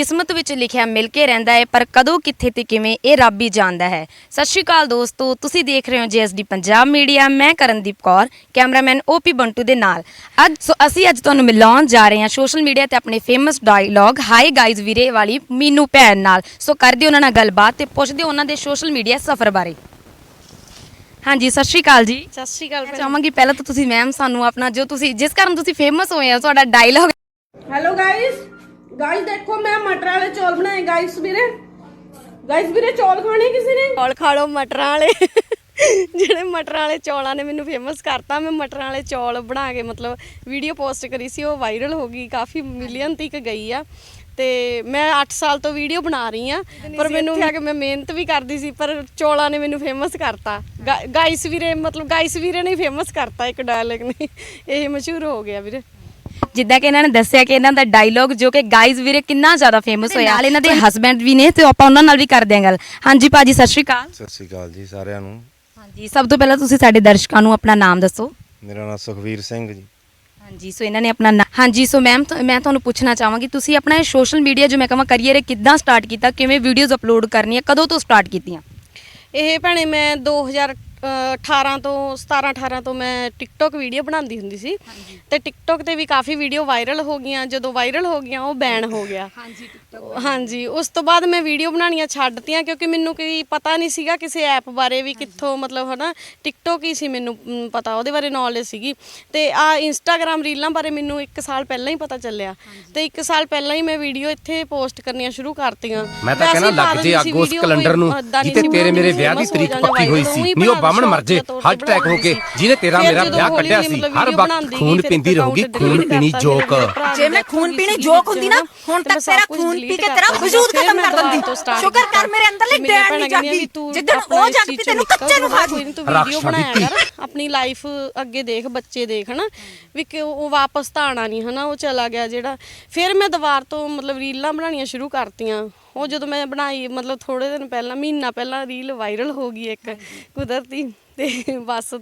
ਕਿਸਮਤ ਵਿੱਚ ਲਿਖਿਆ ਮਿਲ ਕੇ ਰਹਿੰਦਾ ਹੈ ਪਰ ਕਦੋਂ ਕਿੱਥੇ ਤੇ ਕਿਵੇਂ ਇਹ ਰੱਬ ਹੀ ਜਾਣਦਾ ਹੈ। ਸਤਿ ਸ਼੍ਰੀ ਅਕਾਲ ਦੋਸਤੋ ਤੁਸੀਂ ਦੇਖ ਰਹੇ ਹੋ ਜੀਐਸਡੀ ਪੰਜਾਬ ਮੀਡੀਆ। ਮੈਂ ਕਰਨਦੀਪ ਕੌਰ ਕੈਮਰਾਮੈਨ ਓਪੀ ਬੰਟੂ ਦੇ ਨਾਲ। ਅੱਜ ਸੋ ਅਸੀਂ ਅੱਜ ਤੁਹਾਨੂੰ ਮਿਲਾਉਣ ਜਾ ਰਹੇ ਹਾਂ ਸੋਸ਼ਲ ਮੀਡੀਆ ਤੇ ਆਪਣੇ ਫੇਮਸ ਡਾਇਲੌਗ ਹਾਈ ਗਾਇਜ਼ ਵੀਰੇ ਵਾਲੀ ਮੀਨੂ ਭੈਣ ਨਾਲ। ਸੋ ਕਰਦੇ ਉਹਨਾਂ ਨਾਲ ਗੱਲਬਾਤ ਤੇ ਪੁੱਛਦੇ ਉਹਨਾਂ ਦੇ ਸੋਸ਼ਲ ਮੀਡੀਆ ਸਫ਼ਰ ਬਾਰੇ। ਹਾਂਜੀ ਸਤਿ ਸ਼੍ਰੀ ਅਕਾਲ ਜੀ। ਸਤਿ ਸ਼੍ਰੀ ਅਕਾਲ ਮੈਂ ਚਾਹਾਂਗੀ ਪਹਿਲਾਂ ਤਾਂ ਤੁਸੀਂ ਮੈਮ ਸਾਨੂੰ ਆਪਣਾ ਜੋ ਤੁਸੀਂ ਜਿਸ ਕਾਰਨ ਤੁਸੀਂ ਫੇਮਸ ਹੋਏ ਆ ਤੁਹਾਡਾ ਡਾਇਲੌਗ ਹੈਲੋ ਗਾਇਸ ਗਾਇਸ ਦੇਖੋ ਮੈਂ ਮਟਰ ਵਾਲੇ ਚੌਲ ਬਣਾਏ ਗਾਇਸ ਵੀਰੇ। ਗਾਇਸ ਵੀਰੇ ਚੌਲ ਖਾਣੇ ਕਿਸੇ ਨੇ? ਚੌਲ ਖਾ ਲਓ ਮਟਰਾਂ ਵਾਲੇ। ਜਿਹੜੇ ਮਟਰਾਂ ਵਾਲੇ ਚੌਲਾਂ ਨੇ ਮੈਨੂੰ ਫੇਮਸ ਕਰਤਾ ਮੈਂ ਮਟਰਾਂ ਵਾਲੇ ਚੌਲ ਬਣਾ ਕੇ ਮਤਲਬ ਵੀਡੀਓ ਪੋਸਟ ਕਰੀ ਸੀ ਉਹ ਵਾਇਰਲ ਹੋ ਗਈ ਕਾਫੀ ਮਿਲੀਅਨ ਤੱਕ ਗਈ ਆ। ਤੇ ਮੈਂ 8 ਸਾਲ ਤੋਂ ਵੀਡੀਓ ਬਣਾ ਰਹੀ ਆ ਪਰ ਮੈਨੂੰ ਆ ਕਿ ਮੈਂ ਮਿਹਨਤ ਵੀ ਕਰਦੀ ਸੀ ਪਰ ਚੌਲਾਂ ਨੇ ਮੈਨੂੰ ਫੇਮਸ ਕਰਤਾ। ਗਾਇਸ ਵੀਰੇ ਮਤਲਬ ਗਾਇਸ ਵੀਰੇ ਨੇ ਫੇਮਸ ਕਰਤਾ ਇੱਕ ਡਾਇਲੌਗ ਨੇ। ਇਹ ਮਸ਼ਹੂਰ ਹੋ ਗਿਆ ਵੀਰੇ। ਜਿੱਦਾਂ ਕਿ ਇਹਨਾਂ ਨੇ ਦੱਸਿਆ ਕਿ ਇਹਨਾਂ ਦਾ ਡਾਇਲੌਗ ਜੋ ਕਿ ਗਾਇਜ਼ ਵੀਰੇ ਕਿੰਨਾ ਜ਼ਿਆਦਾ ਫੇਮਸ ਹੋਇਆ। ਨਾਲ ਇਹਨਾਂ ਦੇ ਹਸਬੈਂਡ ਵੀ ਨੇ ਤੇ ਆਪਾਂ ਉਹਨਾਂ ਨਾਲ ਵੀ ਕਰਦੇ ਹਾਂ ਗੱਲ। ਹਾਂਜੀ ਭਾਜੀ ਸਤਿ ਸ਼੍ਰੀ ਅਕਾਲ। ਸਤਿ ਸ਼੍ਰੀ ਅਕਾਲ ਜੀ ਸਾਰਿਆਂ ਨੂੰ। ਹਾਂਜੀ ਸਭ ਤੋਂ ਪਹਿਲਾਂ ਤੁਸੀਂ ਸਾਡੇ ਦਰਸ਼ਕਾਂ ਨੂੰ ਆਪਣਾ ਨਾਮ ਦੱਸੋ। ਮੇਰਾ ਨਾਮ ਸੁਖਵੀਰ ਸਿੰਘ ਜੀ। ਹਾਂਜੀ ਸੋ ਇਹਨਾਂ ਨੇ ਆਪਣਾ ਨਾ- ਹਾਂਜੀ ਸੋ ਮੈਮ ਮੈਂ ਤੁਹਾਨੂੰ ਪੁੱਛਣਾ ਚਾਹਾਂਗੀ ਤੁਸੀਂ ਆਪਣਾ ਇਹ ਸੋਸ਼ਲ ਮੀਡੀਆ ਜੋ ਮੈਂ ਕਹਾਂ ਕਰੀਅਰ ਇਹ ਕਿੱਦਾਂ ਸਟਾਰਟ ਕੀਤਾ ਕਿਵੇਂ ਵੀਡੀਓਜ਼ ਅਪਲੋਡ ਕਰਨੀਆਂ ਕਦੋਂ ਤੋਂ ਸਟਾਰਟ ਕੀਤੀਆਂ? ਇਹ ਭੈਣੇ ਮੈਂ 2018 ਤੋਂ 17 18 ਤੋਂ ਮੈਂ ਟਿਕਟੋਕ ਵੀਡੀਓ ਬਣਾਉਂਦੀ ਹੁੰਦੀ ਸੀ। ਤੇ ਟਿਕਟੋਕ ਤੇ ਵੀ ਕਾਫੀ ਵੀਡੀਓ ਵਾਇਰਲ ਹੋ ਗਈਆਂ। ਜਦੋਂ ਵਾਇਰਲ ਹੋ ਗਈਆਂ ਉਹ ਬੈਨ ਹੋ ਗਿਆ। ਹਾਂਜੀ ਹਾਂਜੀ ਉਸ ਤੋਂ ਬਾਅਦ ਮੈਂ ਵੀਡੀਓ ਬਣਾਉਣੀਆਂ ਛੱਡਤੀਆਂ ਕਿਉਂਕਿ ਮੈਨੂੰ ਕੋਈ ਪਤਾ ਨਹੀਂ ਸੀਗਾ ਕਿਸੇ ਐਪ ਬਾਰੇ ਵੀ ਕਿੱਥੋਂ ਮਤਲਬ ਹਨਾ ਟਿਕਟੋਕ ਹੀ ਸੀ ਮੈਨੂੰ ਪਤਾ। ਉਹਦੇ ਬਾਰੇ ਨੌਲੇਜ ਸੀਗੀ। ਤੇ ਆ ਇੰਸਟਾਗ੍ਰam ਰੀਲਾਂ ਬਾਰੇ ਮੈਨੂੰ 1 ਸਾਲ ਪਹਿਲਾਂ ਹੀ ਪਤਾ ਚੱਲਿਆ। ਤੇ 1 ਸਾਲ ਪਹਿਲਾਂ ਹੀ ਮੈਂ ਵੀਡੀਓ ਇੱਥੇ ਪੋਸਟ ਕਰਨੀਆਂ ਸ਼ੁਰੂ ਕਰਤੀਆਂ। ਮੈਂ ਤਾਂ ਕਹਿੰਦਾ ਲੱਗ ਜੇ ਦਿੰਦੀ ਸੀ ਅੱਗੋਂ ਉਸ video, ਕੈਲੰਡਰ ਨੂੰ ਸੀ ਤੇਰੇ ਮੇਰੇ ਵਿਆਹ ਦੀ ਤਰੀਕ ਪੱਕੀ ਹੋਈ ਸੀ। ਨਹੀਂ ਉਹ ਬਾਹਮਣ ਮਰ ਜੇ ਹਾਰਟ ਅਟੈਕ ਹੋ ਕੇ ਜਿਹਨੇ ਤੇਰਾ ਮੇਰਾ ਜਦੋਂ ਵਿਆਹ ਕੱਢਿਆ ਸੀ ਹਰ ਵਕਤ ਖੂਨ ਪੀਂਦੀ ਰਹੂਗੀ ਖੂਨ ਪੀਣੀ ਜੋਕ ਜੇ ਮੈਂ ਖੂਨ ਪੀਣੀ ਜੋਕ ਹੁੰਦੀ ਨਾ ਹੁਣ ਤੱਕ ਤੇਰਾ ਖੂਨ ਪੀ ਕੇ ਤੇਰਾ। ਵਜੂਦ ਖਤਮ ਕਰ ਦਿੰਦੀ। ਸ਼ੁਕਰ। ਕਰ ਮੇਰੇ ਅੰਦਰਲੀ ਡੈਣ ਨਹੀਂ ਤੂੰ ਜਿੱਦਣ ਆਪਣਾ ਉਹ ਜਾਗਦੀ ਤੈਨੂੰ ਕੱਚੇ ਨੂੰ ਖਾ ਜੂ। ਤੂੰ ਵੀਡੀਓ ਬਣਾਇਆ। ਕਰ ਆਪਣੀ ਲਾਈਫ ਅੱਗੇ ਦੇਖ ਬੱਚੇ ਦੇਖ ਹਨਾ? ਵੀ ਕਿ ਉਹ ਵਾਪਸ ਤਾਂ ਆਣਾ ਨਹੀਂ ਹਨਾ? ਉਹ ਚਲਾ ਗਿਆ ਜਿਹੜਾ। ਫਿਰ ਮੈਂ ਦੁਬਾਰ ਤੋਂ ਮਤਲਬ ਰੀਲਾਂ ਬਣਾਉਣੀਆਂ ਸ਼ੁਰੂ ਕਰਤੀਆਂ। ਉਹ ਜਦੋਂ ਮੈਂ ਬਣਾਈ ਮਤਲਬ ਥੋੜੇ ਦਿਨ ਪਹਿਲਾਂ ਮਹੀਨਾ ਪਹਿਲਾਂ ਰੀਲ ਵਾਇਰਲ ਹੋ ਗਈ ਇੱਕ ਕੁਦਰਤੀ ਤੇ ਬਸ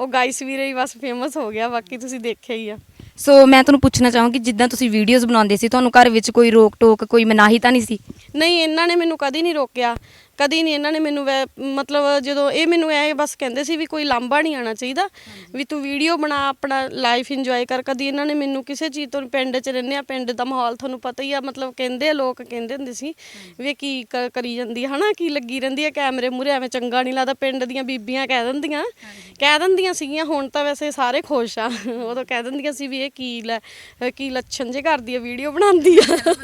ਉਹ ਗਾਇਸ ਵੀਰੇ ਹੀ ਬਸ ਫੇਮਸ ਹੋ ਗਿਆ ਬਾਕੀ ਤੁਸੀਂ ਦੇਖਿਆ ਹੀ ਆ। ਸੋ ਮੈਂ ਤੁਹਾਨੂੰ ਪੁੱਛਣਾ ਚਾਹਾਂਗੀ ਜਿੱਦਾਂ ਤੁਸੀਂ ਵੀਡੀਓਜ਼ ਬਣਾਉਂਦੇ ਸੀ ਤੁਹਾਨੂੰ ਘਰ ਵਿੱਚ ਕੋਈ ਰੋਕ ਟੋਕ ਕੋਈ ਮਨਾਹੀ ਤਾਂ ਨਹੀਂ ਸੀ? ਨਹੀਂ ਇਹਨਾਂ ਨੇ ਮੈਨੂੰ ਕਦੀ ਨਹੀਂ ਰੋਕਿਆ। ਕਦੀ ਨਹੀਂ ਇਹਨਾਂ ਨੇ ਮੈਨੂੰ ਵੈ- ਮਤਲਬ ਜਦੋਂ ਇਹ ਮੈਨੂੰ ਐ ਬਸ ਕਹਿੰਦੇ ਸੀ ਵੀ ਕੋਈ ਲਾਂਭਾ ਨਹੀਂ ਆਣਾ ਚਾਹੀਦਾ ਵੀ ਤੂੰ ਵੀਡੀਓ ਬਣਾ ਆਪਣਾ ਲਾਈਫ ਇੰਜੋਏ ਕਰ। ਕਦੀ ਇਹਨਾਂ ਨੇ ਮੈਨੂੰ ਕਿਸੇ ਚੀਜ਼ ਤੋਂ ਪਿੰਡ 'ਚ ਰਹਿੰਦੇ ਆ ਪਿੰਡ ਦਾ ਮਾਹੌਲ ਤੁਹਾਨੂੰ ਪਤਾ ਹੀ ਆ ਮਤਲਬ ਕਹਿੰਦੇ ਆ ਲੋਕ ਕਹਿੰਦੇ ਹੁੰਦੇ ਸੀ ਵੀ ਇਹ ਕੀ ਕ- ਕਰੀ ਜਾਂਦੀ ਆ ਹਨਾ ਕੀ ਲੱਗੀ ਰਹਿੰਦੀ ਆ ਕੈਮਰੇ ਮੂਰੇ ਐਵੇਂ ਚੰਗਾ ਨਹੀਂ ਲੱਗਦਾ ਪਿੰਡ ਦੀਆਂ ਬੀਬੀਆਂ ਕਹਿ ਦਿੰਦੀਆਂ। ਕਹਿ ਦਿੰਦੀਆਂ ਸੀਗੀਆਂ ਹੁਣ ਤਾਂ ਵੈਸੇ ਸਾਰੇ ਖੁਸ਼ ਆ। ਉਦੋਂ ਕਹਿ ਦਿੰਦੀਆਂ ਸੀ ਵੀ ਇਹ ਕੀ ਲੈ ਕੀ ਲੱਛਣ ਜੇ ਕਰਦੀ ਆ ਵੀਡੀਓ ਬਣਾਉਂਦੀ ਆ।